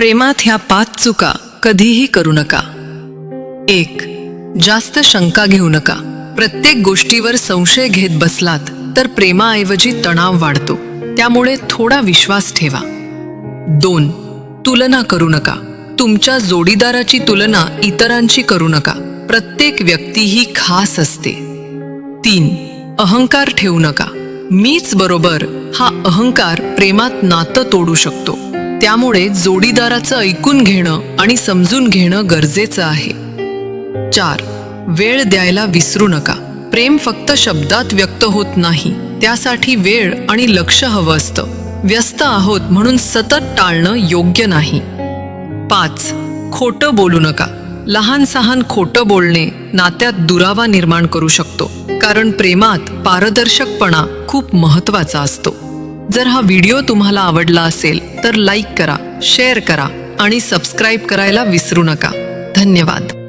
प्रेमात ह्या पाच चुका कधीही करू नका. एक जास्त शंका घेऊ नका. प्रत्येक गोष्टीवर संशय घेत बसलात तर प्रेमाऐवजी तणाव वाढतो. त्यामुळे थोडा विश्वास ठेवा. दोन तुलना करू नका. तुमच्या जोडीदाराची तुलना इतरांची करू नका. प्रत्येक व्यक्ती ही खास असते. तीन अहंकार ठेवू नका. मीच बरोबर हा अहंकार प्रेमात नातं तोडू शकतो. त्यामुळे जोडीदाराचं ऐकून घेणं आणि समजून घेणं गरजेचं आहे. चार वेळ द्यायला विसरू नका. प्रेम फक्त शब्दात व्यक्त होत नाही. त्यासाठी वेळ आणि लक्ष हवं असतं. व्यस्त आहोत म्हणून सतत टाळणं योग्य नाही. पाच खोटं बोलू नका. लहान सहान खोटं बोलणे नात्यात दुरावा निर्माण करू शकतो. कारण प्रेमात पारदर्शकपणा खूप महत्त्वाचा असतो. जर हा व्हिडिओ तुम्हाला आवडला असेल तर लाईक करा शेअर करा आणि सबस्क्राईब करायला विसरू नका. धन्यवाद.